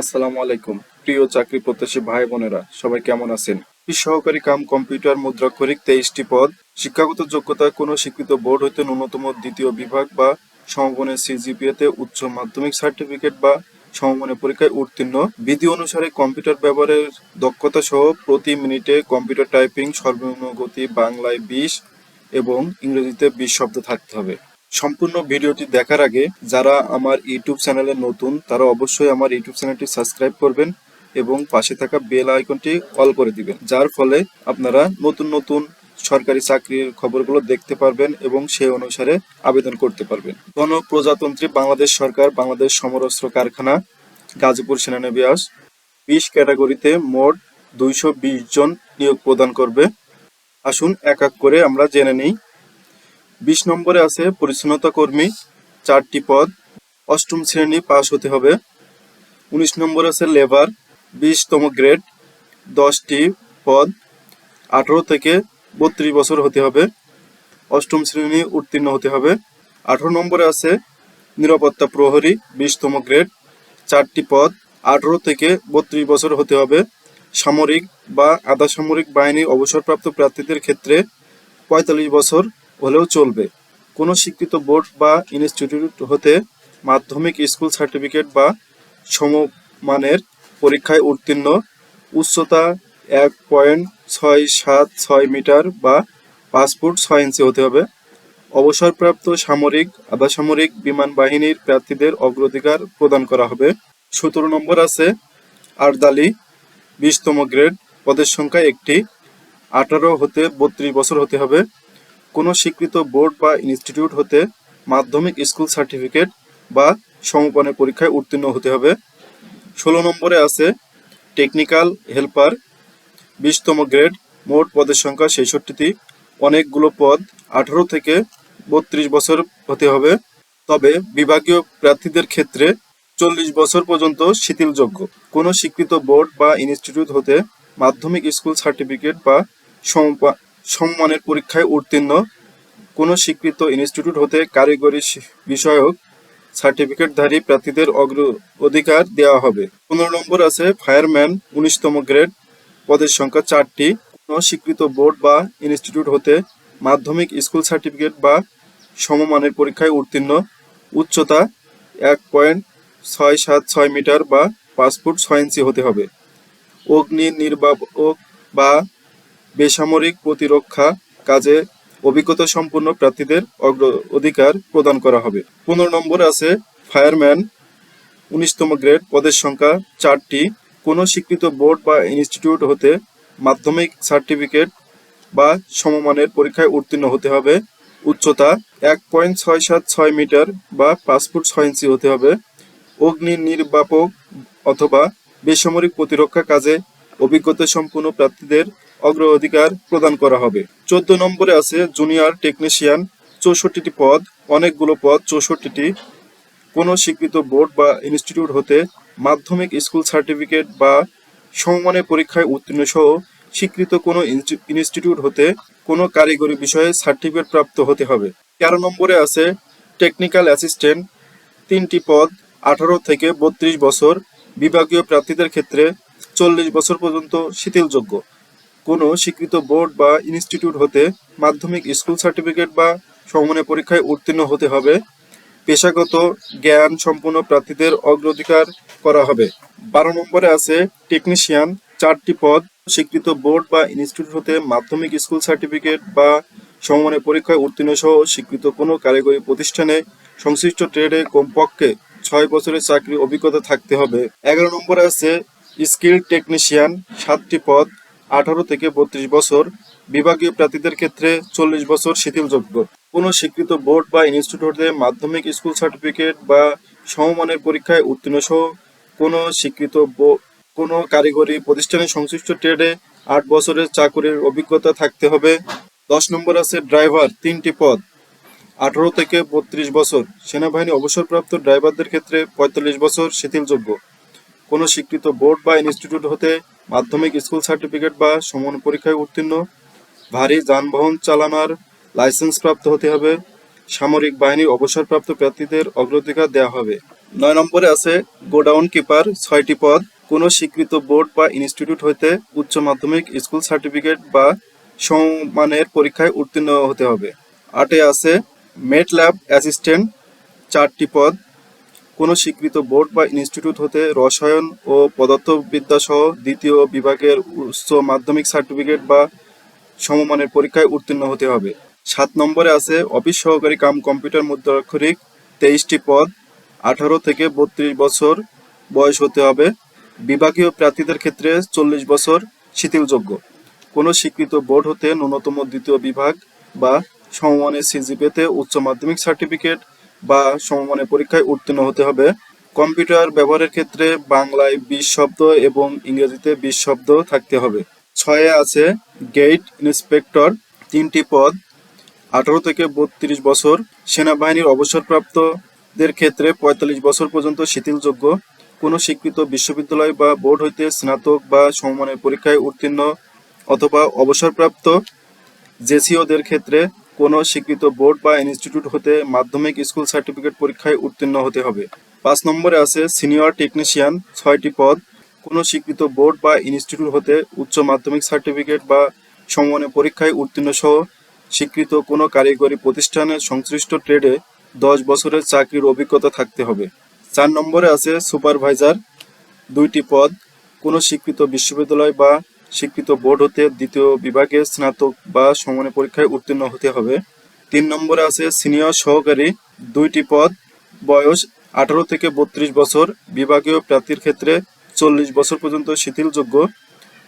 আসসালামু আলাইকুম। প্রিয় চাকরি প্রত্যাশী ভাই বোনেরা, সবাই কেমন আছেন? সহকারী কাম কম্পিউটার মুদ্রাক্ষরিক তেইশটি পদ। শিক্ষাগত যোগ্যতা কোনো স্বীকৃত বোর্ড হইতে ন্যূনতম দ্বিতীয় বিভাগ বা সমমানের সিজিপিএতে উচ্চ মাধ্যমিক সার্টিফিকেট বা সমমানের পরীক্ষায় উত্তীর্ণ। বিধি অনুসারে কম্পিউটার ব্যবহারের দক্ষতা সহ প্রতি মিনিটে কম্পিউটার টাইপিং সর্বনিম্ন গতি বাংলায় বিশ এবং ইংরেজিতে বিশ শব্দ থাকতে হবে। সম্পূর্ণ ভিডিওটি দেখার আগে যারা আমার ইউটিউব চ্যানেলে নতুন, তারা অবশ্যই আমার ইউটিউব চ্যানেলটি সাবস্ক্রাইব করবেন এবং পাশে থাকা বেল আইকনটি অল করে দিবেন, যার ফলে আপনারা নতুন নতুন সরকারি চাকরির খবরগুলো দেখতে পারবেন এবং সেই অনুসারে আবেদন করতে পারবেন। গণপ্রজাতন্ত্রী বাংলাদেশ সরকার, বাংলাদেশ সমরস্ত্র কারখানা, গাজীপুর সেনানিবাস, বিশ ক্যাটাগরিতে মোট দুইশো বিশ জন নিয়োগ প্রদান করবে। আসুন এক এক করে আমরা জেনে নিই বিশ নম্বরে আছে পরিচ্ছন্নতা কর্মী, চারটি পদ। অষ্টম শ্রেণি পাস হতে হবে। উনিশ নম্বর আছে লেবার, বিশতম গ্রেড, দশটি পদ। আঠারো থেকে বত্রিশ বছর হতে হবে। অষ্টম শ্রেণি উত্তীর্ণ হতে হবে। আঠারো নম্বরে আছে নিরাপত্তা প্রহরী, বিশতম গ্রেড, চারটি পদ। আঠারো থেকে বত্রিশ বছর হতে হবে। সামরিক বা আধা সামরিক বাহিনীর অবসরপ্রাপ্ত প্রার্থীদের ক্ষেত্রে পঁয়তাল্লিশ বছর হলেও চলবে। কোনো স্বীকৃত বোর্ড বা ইনস্টিটিউট হতে মাধ্যমিক স্কুল সার্টিফিকেট বা সমমানের পরীক্ষায় উত্তীর্ণ, উচ্চতা এক পয়েন্ট ছয় সাত ছয় মিটার বা পাঁচ ফুট ছয় ইঞ্চি হতে হবে। অবসরপ্রাপ্ত সামরিক আধা সামরিক বিমান বাহিনীর প্রার্থীদের অগ্রাধিকার প্রদান করা হবে। সতেরো নম্বর আছে আরদালি, বিশতম গ্রেড, পদের সংখ্যা একটি। আঠারো হতে বত্রিশ বছর হতে হবে। কোনো স্বীকৃত বোর্ড বা ইনস্টিটিউট হতে মাধ্যমিক স্কুল সার্টিফিকেট বা সমমানের পরীক্ষায় উত্তীর্ণ হতে হবে। ষোলো নম্বরে আছে টেকনিক্যাল হেল্পার, বিশতম গ্রেড, মোট পদের সংখ্যা ছেষট্টিটি। অনেকগুলো পদ আঠারো থেকে বত্রিশ বছর হতে হবে। তবে বিভাগীয় প্রার্থীদের ক্ষেত্রে চল্লিশ বছর পর্যন্ত শিথিলযোগ্য। কোনো স্বীকৃত বোর্ড বা ইনস্টিটিউট হতে মাধ্যমিক স্কুল সার্টিফিকেট বা সমমানের পরীক্ষায় উত্তীর্ণ। কোনো স্বীকৃত ইনস্টিটিউট হতে কারিগরি বিষয়ক সার্টিফিকেটধারী প্রার্থীদের অগ্র অধিকার দেওয়া হবে। পনেরো নম্বর আছে, ফায়ারম্যান, উনিশতম গ্রেড, পদের সংখ্যা চারটি। কোনো স্বীকৃত বোর্ড বা ইনস্টিটিউট হতে মাধ্যমিক স্কুল সার্টিফিকেট বা সমমানের পরীক্ষায় উত্তীর্ণ। উচ্চতা এক পয়েন্ট ছয় সাত ছয় মিটার বা ফুট ছয় ইঞ্চি হতে হবে। অগ্নি নির্বাপক বা বেসামরিক প্রতিরক্ষা কাজে অভিজ্ঞতা সম্পন্ন প্রার্থীদের অগ্র অধিকার প্রদান করা হবে। পনেরো নম্বর আছে ফায়ারম্যান, উনিশতম গ্রেড, পদের সংখ্যা চারটি। কোনো স্বীকৃত বোর্ড বা ইনস্টিটিউট হতে মাধ্যমিক সার্টিফিকেট বা সমমানের পরীক্ষায় উত্তীর্ণ হতে হবে। উচ্চতা এক পয়েন্ট ছয় সাত ছয় মিটার বা পাঁচ ফুট ছয় ইঞ্চি হতে হবে। অগ্নি নির্বাপক অথবা বেসামরিক প্রতিরক্ষা কাজে অভিজ্ঞতা সম্পন্ন প্রার্থীদের অগ্রাধিকার প্রদান করা হবে। চোদ্দ নম্বরে আছে জুনিয়র টেকনিশিয়ান, চৌষট্টিটি পদ, অনেকগুলো পদ, চৌষট্টিটি। কোনো স্বীকৃত বোর্ড বা ইনস্টিটিউট হতে মাধ্যমিক স্কুল সার্টিফিকেট বা সমমানের পরীক্ষায় উত্তীর্ণ সহ স্বীকৃত কোনো ইনস্টি- ইনস্টিটিউট হতে কোনো কারিগরি বিষয়ে সার্টিফিকেট প্রাপ্ত হতে হবে। তেরো নম্বরে আছে টেকনিক্যাল অ্যাসিস্ট্যান্ট, তিনটি পদ, আঠারো থেকে বত্রিশ বছর, বিভাগীয় প্রার্থীদের ক্ষেত্রে চল্লিশ বছর পর্যন্ত শিথিলযোগ্য। কোনো স্বীকৃত বোর্ড বা ইনস্টিটিউট হতে মাধ্যমিক স্কুল সার্টিফিকেট বা সমমানের পরীক্ষায় উত্তীর্ণ হতে হবে। পেশাগত জ্ঞান সম্পন্ন প্রার্থীদের অগ্রাধিকার করা হবে। বারো নম্বরে আছে টেকনিশিয়ান। চারটি পদ, স্বীকৃত বোর্ড বা ইনস্টিটিউট হতে মাধ্যমিক স্কুল সার্টিফিকেট বা সমমানের পরীক্ষায় উত্তীর্ণ সহ স্বীকৃত কোনো কারিগরি প্রতিষ্ঠানে সংশ্লিষ্ট ট্রেডে কমপক্ষে ছয় বছরের চাকরি অভিজ্ঞতা থাকতে হবে। এগারো নম্বরে আছে স্কিল টেকনিশিয়ান। সাতটি পদ আঠারো থেকে বত্রিশ বছর, বিভাগীয় প্রার্থীদের ক্ষেত্রে চল্লিশ বছর শিথিলযোগ্য। কোনো স্বীকৃত বোর্ড বা ইনস্টিটিউটে মাধ্যমিক স্কুল সার্টিফিকেট বা সমমানের পরীক্ষায় উত্তীর্ণ সহ কোনো স্বীকৃত কোনো কারিগরি প্রতিষ্ঠানে সংশ্লিষ্ট ট্রেডে আট বছরের চাকরির অভিজ্ঞতা থাকতে হবে। দশ নম্বর আছে ড্রাইভার, তিনটি পদ। আঠারো থেকে বত্রিশ বছর, সেনাবাহিনী অবসরপ্রাপ্ত ড্রাইভারদের ক্ষেত্রে পঁয়তাল্লিশ বছর শিথিলযোগ্য। কোনো স্বীকৃত বোর্ড বা ইনস্টিটিউট হতে মাধ্যমিক স্কুল সার্টিফিকেট বা সমান পরীক্ষায় উত্তীর্ণ। ভারী যানবাহন চালানোর লাইসেন্স প্রাপ্ত হতে হবে। সামরিক বাহিনীর অবসরপ্রাপ্ত প্রার্থীদের অগ্রাধিকার দেওয়া হবে। নয় নম্বরে আছে, গোডাউন কিপার ছয়টি পদ। কোনো স্বীকৃত বোর্ড বা ইনস্টিটিউট হইতে উচ্চ মাধ্যমিক স্কুল সার্টিফিকেট বা সমমানের পরীক্ষায় উত্তীর্ণ হতে হবে। আটে আছে, মেট ল্যাব অ্যাসিস্ট্যান্ট, চারটি পদ। কোনো স্বীকৃত বোর্ড বা ইনস্টিটিউট হতে রসায়ন ও পদার্থবিদ্যা সহ দ্বিতীয় বিভাগের উচ্চ মাধ্যমিক সার্টিফিকেট বা সমমানের পরীক্ষায় উত্তীর্ণ হতে হবে। সাত নম্বরে আছে, অফিস সহকারী কাম কম্পিউটার মুদ্রাক্ষরিক তেইশটি পদ, আঠারো থেকে বত্রিশ বছর বয়স হতে হবে। বিভাগীয় প্রার্থীদের ক্ষেত্রে চল্লিশ বছর শিথিলযোগ্য। কোনো স্বীকৃত বোর্ড হতে ন্যূনতম দ্বিতীয় বিভাগ বা সমমানের সিজিপিতে উচ্চ মাধ্যমিক সার্টিফিকেট বা সমমানের পরীক্ষায় উত্তীর্ণ হতে হবে। কম্পিউটার ব্যবহারের ক্ষেত্রে বাংলায় বিশ শব্দ এবং ইংরেজিতে বিশ শব্দ থাকতে হবে। ছয়ে আছে গেট ইন্সপেক্টর তিনটি পদ, আঠারো থেকে বত্রিশ বছর, সেনাবাহিনীর অবসরপ্রাপ্তদের ক্ষেত্রে পঁয়তাল্লিশ বছর পর্যন্ত শিথিলযোগ্য। কোনো স্বীকৃত বিশ্ববিদ্যালয় বা বোর্ড হইতে স্নাতক বা সমমানের পরীক্ষায় উত্তীর্ণ অথবা অবসরপ্রাপ্ত জেসিওদের ক্ষেত্রে কোনো স্বীকৃত বোর্ড বা ইনস্টিটিউট হতে মাধ্যমিক স্কুল সার্টিফিকেট পরীক্ষায় উত্তীর্ণ হতে হবে। পাঁচ নম্বরে আছে সিনিয়র টেকনিশিয়ান ছয়টি পদ। কোনো স্বীকৃত বোর্ড বা ইনস্টিটিউট হতে উচ্চ মাধ্যমিক সার্টিফিকেট বা সমমানের পরীক্ষায় উত্তীর্ণ সহ স্বীকৃত কোনো কারিগরি প্রতিষ্ঠানের সংশ্লিষ্ট ট্রেডে দশ বছরের চাকরির অভিজ্ঞতা থাকতে হবে। চার নম্বরে আছে সুপারভাইজার, দুইটি পদ। কোনো স্বীকৃত বিশ্ববিদ্যালয় বা স্বীকৃত বোর্ড হতে দ্বিতীয় বিভাগে স্নাতক বা সমানের পরীক্ষায় উত্তীর্ণ হতে হবে। তিন নম্বরে আছে সিনিয়র সহকারী, দুইটি পদ, বয়স আঠারো থেকে বত্রিশ বছর, বিভাগীয় প্রার্থীর ক্ষেত্রে চল্লিশ বছর পর্যন্ত শিথিলযোগ্য।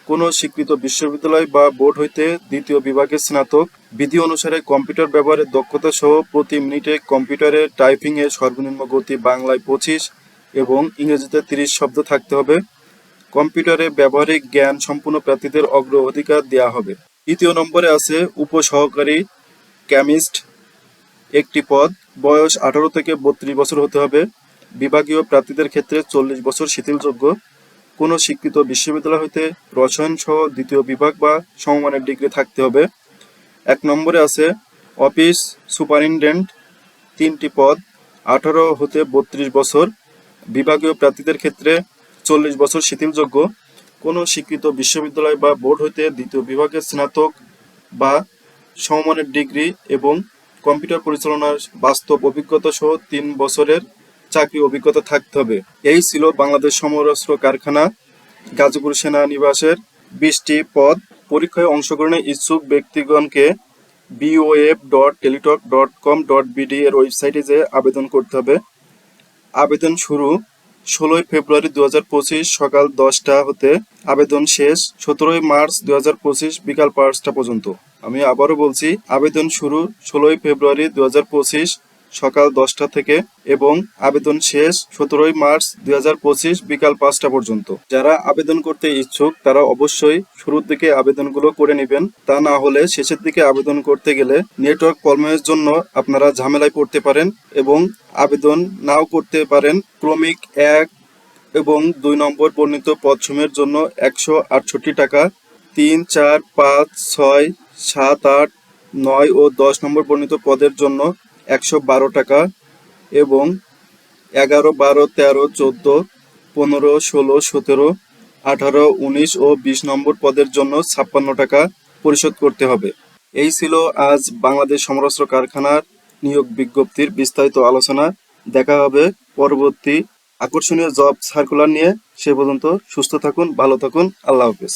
কোনো স্বীকৃত বিশ্ববিদ্যালয় বা বোর্ড হইতে দ্বিতীয় বিভাগের স্নাতক, বিধি অনুসারে কম্পিউটার ব্যবহারের দক্ষতা সহ প্রতি মিনিটে কম্পিউটারে টাইপিং এর সর্বনিম্ন গতি বাংলায় পঁচিশ এবং ইংরেজিতে তিরিশ শব্দ থাকতে হবে। কম্পিউটারে ব্যবহারিক জ্ঞান সম্পূর্ণ প্রার্থীদের অগ্র অধিকার দেওয়া হবে। তৃতীয় নম্বরে আছে উপসহকারী কেমিস্ট। একটি পদ, বয়স আঠারো থেকে বত্রিশ বছর হতে হবে। বিভাগীয় প্রার্থীদের ক্ষেত্রে চল্লিশ বছর শিথিলযোগ্য। কোনো স্বীকৃত বিশ্ববিদ্যালয় হইতে রসায়ন সহ দ্বিতীয় বিভাগ বা সমমানের ডিগ্রি থাকতে হবে। এক নম্বরে আছে অফিস সুপারিনটেন্ডেন্ট। তিনটি পদ, আঠারো হতে বত্রিশ বছর। বিভাগীয় প্রার্থীদের ক্ষেত্রে চল্লিশ বছর শিথিলযোগ্য। কোনো স্বীকৃত বিশ্ববিদ্যালয় বা বোর্ড হইতে দ্বিতীয় বিভাগের স্নাতক বা সমমানের ডিগ্রি এবং কম্পিউটার পরিচালনার বাস্তব অভিজ্ঞতা সহ তিন বছরের চাকরি অভিজ্ঞতা থাকতে হবে। এই ছিল বাংলাদেশ সমরাস্ত্র কারখানা। গাজীপুর সেনানিবাসের বিশটি পদ। পরীক্ষায় অংশগ্রহণে ইচ্ছুক ব্যক্তিগণকে BOF dot Teletalk dot com dot BD এর ওয়েবসাইটে যে আবেদন করতে হবে। আবেদন শুরু ষোলোই ফেব্রুয়ারি দু হাজার পঁচিশ সকাল দশটা হতে আবেদন শেষ, সতেরোই মার্চ দুই হাজার পঁচিশ বিকাল পাঁচটা পর্যন্ত। আমি আবারও বলছি, আবেদন শুরু ষোলোই ফেব্রুয়ারি দু হাজার পঁচিশ সকাল দশটা থেকে এবং আবেদন শেষ সতেরোই মার্চ দুই হাজার পঁচিশ বিকাল পাঁচটা পর্যন্ত। যারা আবেদন করতে ইচ্ছুক, তারা অবশ্যই শুরুর দিকে আবেদনগুলো করে নেবেন। তা না হলে শেষের দিকে আবেদন করতে গেলে নেটওয়ার্ক প্রবলেমের জন্য আপনারা ঝামেলায় পড়তে পারেন এবং আবেদন নাও করতে পারেন। ক্রমিক এক এবং দুই নম্বর বর্ণিত পদসমূহের জন্য একশো আটষট্টি টাকা, তিন, চার, পাঁচ, ছয়, সাত, আট, নয় ও দশ নম্বর বর্ণিত পদের জন্য একশো বারো টাকা এবং এগারো বারো তেরো চোদ্দ পনেরো ষোলো সতেরো আঠারো উনিশ ও বিশ নম্বর পদের জন্য ছাপ্পান্ন টাকা পরিশোধ করতে হবে। এই ছিল আজ বাংলাদেশ সমরাস্ত্র কারখানার নিয়োগ বিজ্ঞপ্তির বিস্তারিত আলোচনা। দেখা হবে পরবর্তী আকর্ষণীয় জব সার্কুলার নিয়ে। সে পর্যন্ত সুস্থ থাকুন, ভালো থাকুন। আল্লাহ হাফেজ।